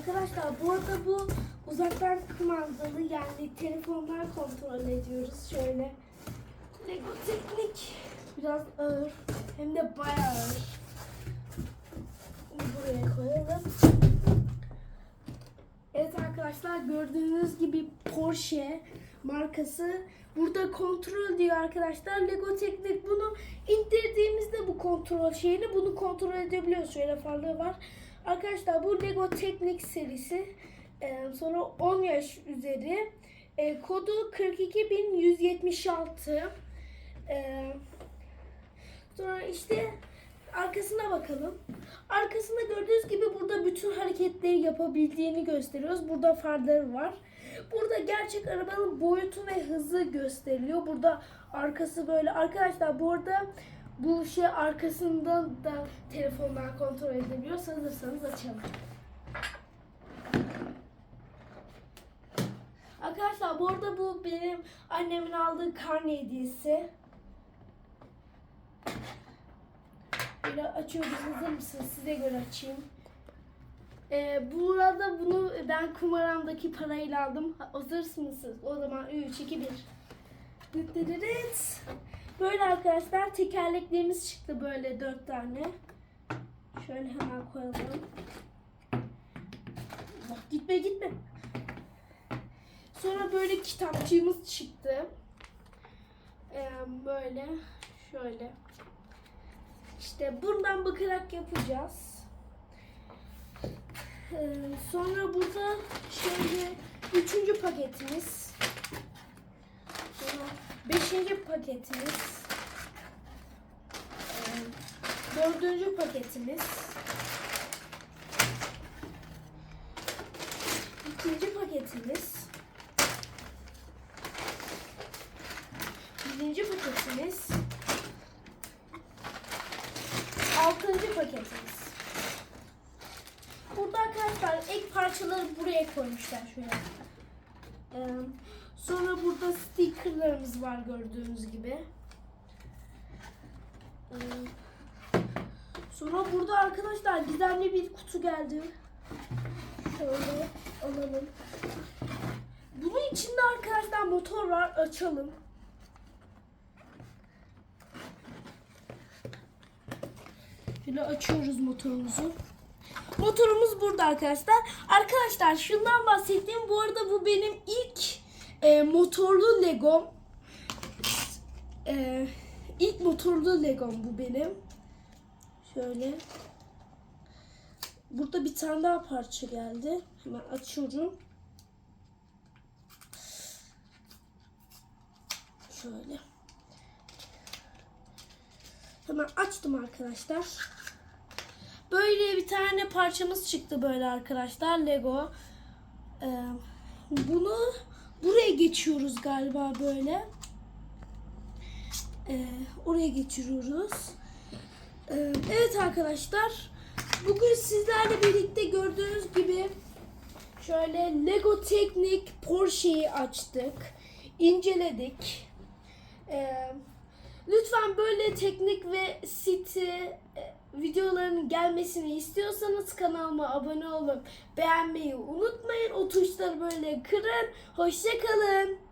Arkadaşlar bu arada bu uzaktan kumandalı yani telefonlar kontrol ediyoruz. Şöyle Lego Teknik biraz ağır hem de bayağı ağır. Bunu buraya koyalım. Evet arkadaşlar gördüğünüz gibi Porsche markası burada kontrol diyor arkadaşlar. Lego Teknik bunu indirdiğimizde bu kontrol şeyini bunu kontrol edebiliyoruz. Şöyle farları var. Arkadaşlar bu Lego Teknik serisi Ee, sonra 10 yaş üzeri Ee, kodu 42176 Ee, sonra işte arkasına bakalım. Arkasında gördüğünüz gibi burada bütün hareketleri yapabildiğini gösteriyoruz. Burada farları var. Burada gerçek arabanın boyutu ve hızı gösteriliyor. Burada arkası böyle. Arkadaşlar bu arada bu şey arkasından da telefondan kontrol edebiliyoruz. Hazırsanız açalım. Arkadaşlar bu arada bu benim annemin aldığı karne hediyesi. Böyle açıyoruz. Hazır mısınız? Size göre açayım. Ee, burada bunu ben kumaramdaki parayla aldım. Ha- Hazır mısınız? O zaman 3, 2, 1. Dıt dıt dıt dıt. Böyle arkadaşlar tekerleklerimiz çıktı böyle dört tane. Şöyle hemen koyalım. Bak gitme gitme. Sonra böyle kitapçığımız çıktı. Ee, böyle şöyle. İşte buradan bakarak yapacağız. Ee, sonra burada şöyle üçüncü paketimiz. Beşinci paketimiz. Dördüncü paketimiz. İkinci paketimiz. Birinci paketimiz. Altıncı paketimiz. Burada arkadaşlar ek parçaları buraya koymuşlar şöyle. Sonra burada stickerlarımız var gördüğünüz gibi. Sonra burada arkadaşlar gizemli bir kutu geldi. Şöyle alalım. Bunun içinde arkadaşlar motor var. Açalım. Şöyle açıyoruz motorumuzu. Motorumuz burada arkadaşlar. Arkadaşlar şundan bahsettiğim bu arada bu benim ilk e, motorlu Legom. E, ilk motorlu Legom bu benim. Şöyle. Burada bir tane daha parça geldi. Hemen açıyorum. Şöyle. Hemen açtım arkadaşlar. Böyle bir tane parçamız çıktı böyle arkadaşlar. Lego. Ee, bunu buraya geçiyoruz galiba böyle. Ee, oraya geçiriyoruz. Ee, evet arkadaşlar. Bugün sizlerle birlikte gördüğünüz gibi şöyle Lego Teknik Porsche'yi açtık. inceledik. Ee, lütfen böyle teknik ve city videoların gelmesini istiyorsanız kanalıma abone olup beğenmeyi unutmayın. O tuşları böyle kırın. Hoşçakalın.